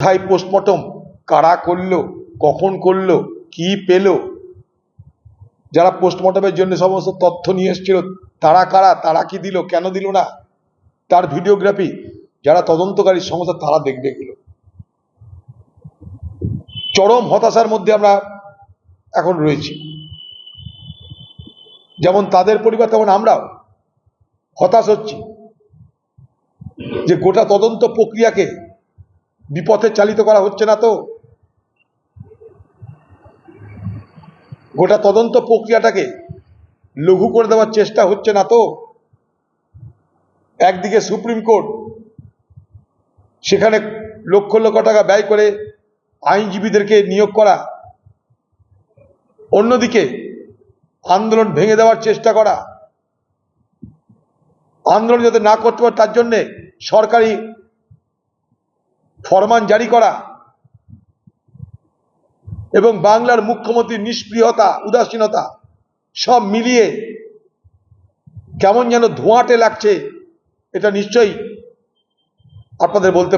কোথায় পোস্টমর্টম কারা করল? কখন করল? কি পেল? যারা পোস্টমর্টমের জন্য সমস্ত তথ্য নিয়ে এসেছিল, তারা কারা? তারা কি দিল? কেন দিল না? তার ভিডিওগ্রাফি যারা তদন্তকারী সংস্থা, তারা দেখবে এগুলো। চরম হতাশার মধ্যে আমরা এখন রয়েছি। যেমন তাদের পরিবার, তেমন আমরাও হতাশ হচ্ছি যে গোটা তদন্ত প্রক্রিয়াকে বিপথে চালিত করা হচ্ছে না তো? গোটা তদন্ত প্রক্রিয়াটাকে লঘু করে দেওয়ার চেষ্টা হচ্ছে না তো? একদিকে সুপ্রিম কোর্ট সেখানে লক্ষ লক্ষ টাকা ব্যয় করে আইনজীবীদেরকে নিয়োগ করা, অন্যদিকে আন্দোলন ভেঙে দেওয়ার চেষ্টা করা। আন্দোলন যাতে না করতে পারে তার জন্যে সরকারি ফরমান জারি করা এবং বাংলার মুখ্যমন্ত্রীর নিষ্ক্রিয়তা, উদাসীনতা সব মিলিয়ে কেমন যেন ধোঁয়াটে লাগছে, এটা নিশ্চয়ই আপনাদের বলতে পারি।